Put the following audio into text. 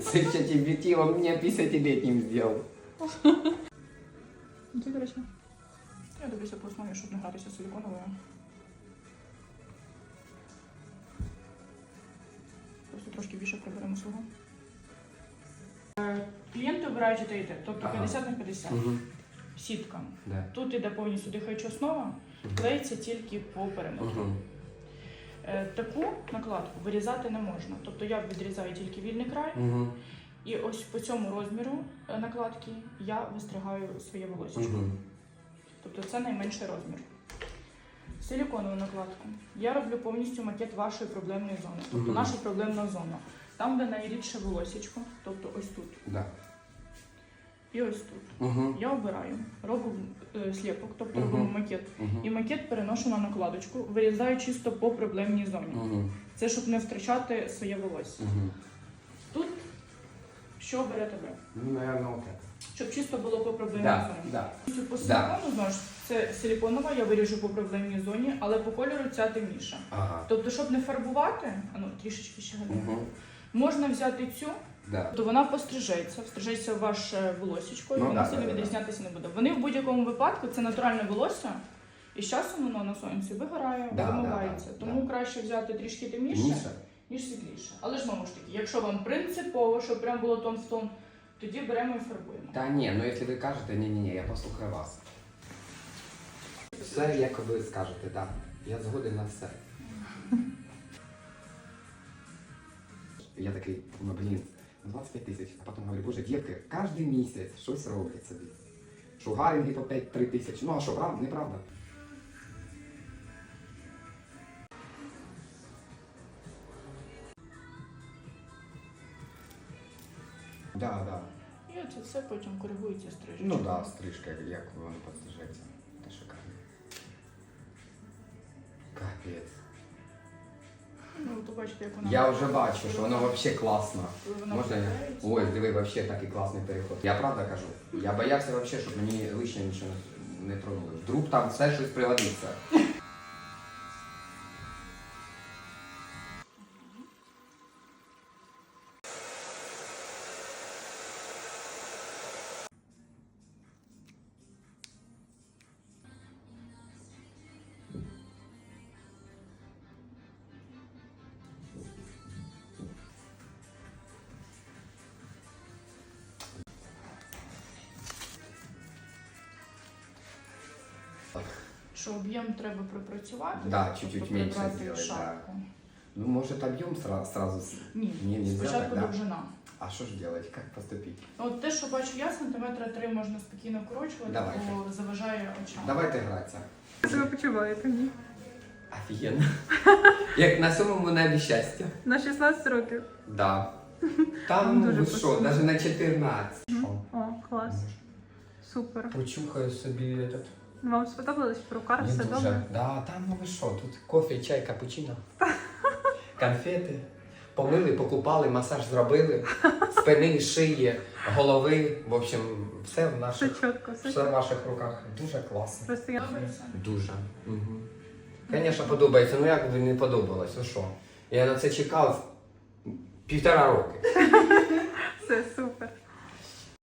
С чатибитивом мне 50-летним сделал. Ну, Це, до речі. Я дивлюся по основі, щоб не гратися силіконовою. Просто трошки більше приберемо свого. Клієнти обирають і те, і те, тобто Ага. 50 на 50. Угу. Сітка. Да. Тут іде повністю дихаюча основа, Мгм. клеїться тільки по периметру. Е, Таку накладку вирізати не можна. Тобто я відрізаю тільки вільний край, Угу. і ось по цьому розміру е, накладки я вистригаю своє волосся. Угу. Тобто це найменший розмір. Силіконову накладку. Я роблю повністю макет вашої проблемної зони. Тобто Мгм. наша проблемна зона. Там, де найрідше волосічко, тобто ось тут Да. І ось тут. Угу. Я обираю, роблю е, сліпок, тобто Мгм. робимо макет. І Угу. макет переношу на накладочку, вирізаю чисто по проблемній зоні. Угу. Це щоб не втрачати своє волосся. Угу. Тут що берете ви? Ну, наверное, вот. Щоб чисто було по проблемній Да, зоні. да. По Да. силикону, знову ж, це силіконова, я виріжу по проблемній зоні, але по кольору ця темніша. Ага. Тобто, щоб не фарбувати, а ну трішечки ще гадаю, Угу. Можна взяти цю, Да. то вона пострижеться, встрижеться ваше волосічко, і Ну, вона да, сильно да, да. відрізнятися не буде. Вони в будь-якому випадку це натуральне волосся, і з часом воно на сонці вигорає, Да, вимивається. да, да, Тому да. краще взяти трішки темніше, Ніша? ніж світліше. Але ж знову ж таки, якщо вам принципово, щоб прям було тон в тон, тоді беремо і фарбуємо. Та ні, ну якщо ви кажете, ні, ні, ні, я послухаю вас. Все, як ви скажете, так. Я згоден на все. Я такий, ну блін, 25 тисяч, а потім говорю, боже, дітки, кожен місяць щось роблять собі. Шугаринги по 5-3 тисячі. Ну а що, правда, неправда? Да, да. І це все потім коригується стрижечкою. Ну да, стрижка, як воно пострижеться. Та шикарно. Капець. Ну, то бачите, як вона. Я вже бачу, що воно взагалі класно. Вона Можна я? Ой, диви, взагалі такий класний переход. Я правда кажу. Я боявся взагалі, щоб мені лишнє нічого не тронули. Вдруг там все щось пригодиться. Що об'єм треба пропрацювати? Да, чуть-чуть тобто прибрати зробити, шапку. Ну, може, об'єм сра- сразу. с- Ні, Ні, нельзя спочатку так, да? довжина. А що ж делать? Як поступити? Ну, От те, що бачу я, сантиметра три можна спокійно вкорочувати, Давайте. бо заважає очам. Давайте гратися. Себе почуваєте? Ні? Офігенно. Як на сьомому небі щастя. На 16 років. Да. Там, Дуже ну що, навіть на 14. Що? О, клас. Супер. Почухаю собі этот. Вам сподобалось перукар? Мені Все дуже. добре? Да, там ну ви що, тут кофе, чай, капучино, конфети. Помили, покупали, масаж зробили, спини, шиї, голови. В общем, все в Все наших, чітко, все все в ваших руках. Дуже класно. Просто я? Дуже. Угу. Звісно, подобається. Ну як би не подобалось, ну що? Я на це чекав півтора роки. все супер.